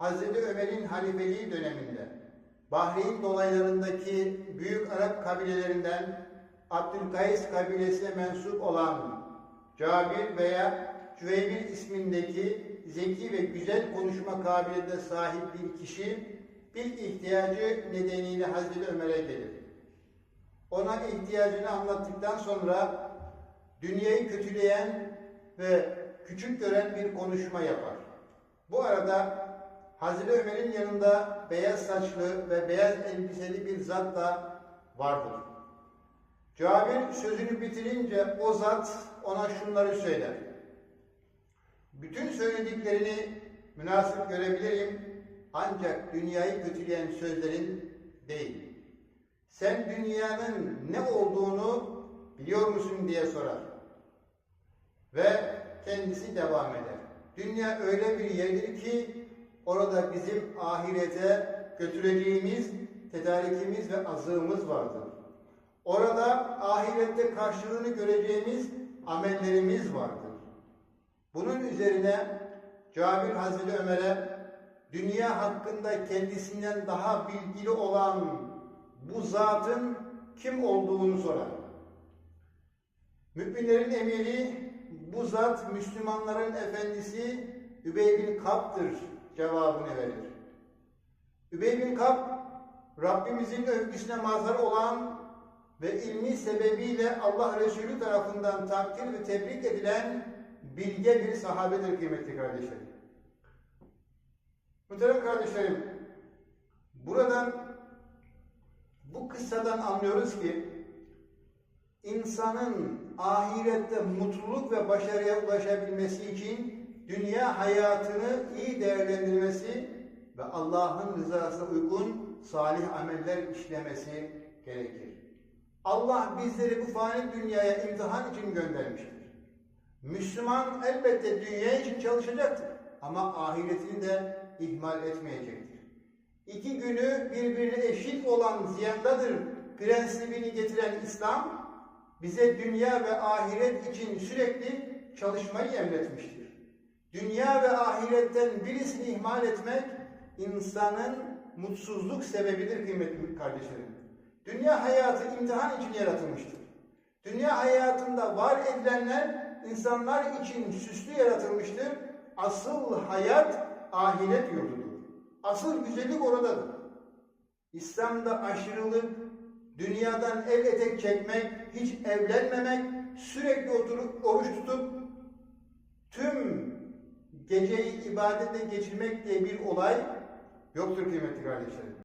Hazreti Ömer'in halifeliği döneminde Bahreyn dolaylarındaki büyük Arap kabilelerinden Abdülkays kabilesine mensup olan Cabir veya Cüveybir ismindeki zeki ve güzel konuşma kabiliyetine sahip bir kişi bir ihtiyacı nedeniyle Hazreti Ömer'e gelir. Ona ihtiyacını anlattıktan sonra dünyayı kötüleyen ve küçük gören bir konuşma yapar. Bu arada Hazreti Ömer'in yanında beyaz saçlı ve beyaz elbiseli bir zat da vardır. Cabir sözünü bitirince o zat ona şunları söyler. Bütün söylediklerini münasip görebilirim ancak dünyayı kötüleyen sözlerin değil. Sen dünyanın ne olduğunu biliyor musun diye sorar. Ve kendisi devam eder. Dünya öyle bir yerdir ki orada bizim ahirete götüreceğimiz tedarikimiz ve azığımız vardır. Orada ahirette karşılığını göreceğimiz amellerimiz vardır. Bunun üzerine Cabir Hazreti Ömer'e dünya hakkında kendisinden daha bilgili olan bu zatın kim olduğunu sorar. Müminlerin emiri bu zat Müslümanların efendisi Übey bin Kab'dır cevabını verir. Übey bin Kab Rabbimizin övgüsüne mazhar olan ve ilmi sebebiyle Allah Resulü tarafından takdir ve tebrik edilen bilge bir sahabedir kıymetli kardeşlerim. Muhterem kardeşlerim, buradan bu kıssadan anlıyoruz ki insanın ahirette mutluluk ve başarıya ulaşabilmesi için dünya hayatını iyi değerlendirmesi ve Allah'ın rızasına uygun salih ameller işlemesi gerekir. Allah bizleri bu fani dünyaya imtihan için göndermiştir. Müslüman elbette dünya için çalışacaktır ama ahiretini de ihmal etmeyecektir. İki günü birbirine eşit olan ziyandadır prensibini getiren İslam bize dünya ve ahiret için sürekli çalışmayı emretmiştir. Dünya ve ahiretten birisini ihmal etmek insanın mutsuzluk sebebidir kıymetli kardeşlerim. Dünya hayatı imtihan için yaratılmıştır. Dünya hayatında var edilenler insanlar için süslü yaratılmıştır. Asıl hayat ahiret yurdudur. Asıl güzellik oradadır. İslam'da aşırılık, dünyadan el etek çekmek, hiç evlenmemek, sürekli oturup oruç tutup tüm geceyi ibadete geçirmek diye bir olay yoktur kıymetli kardeşlerim.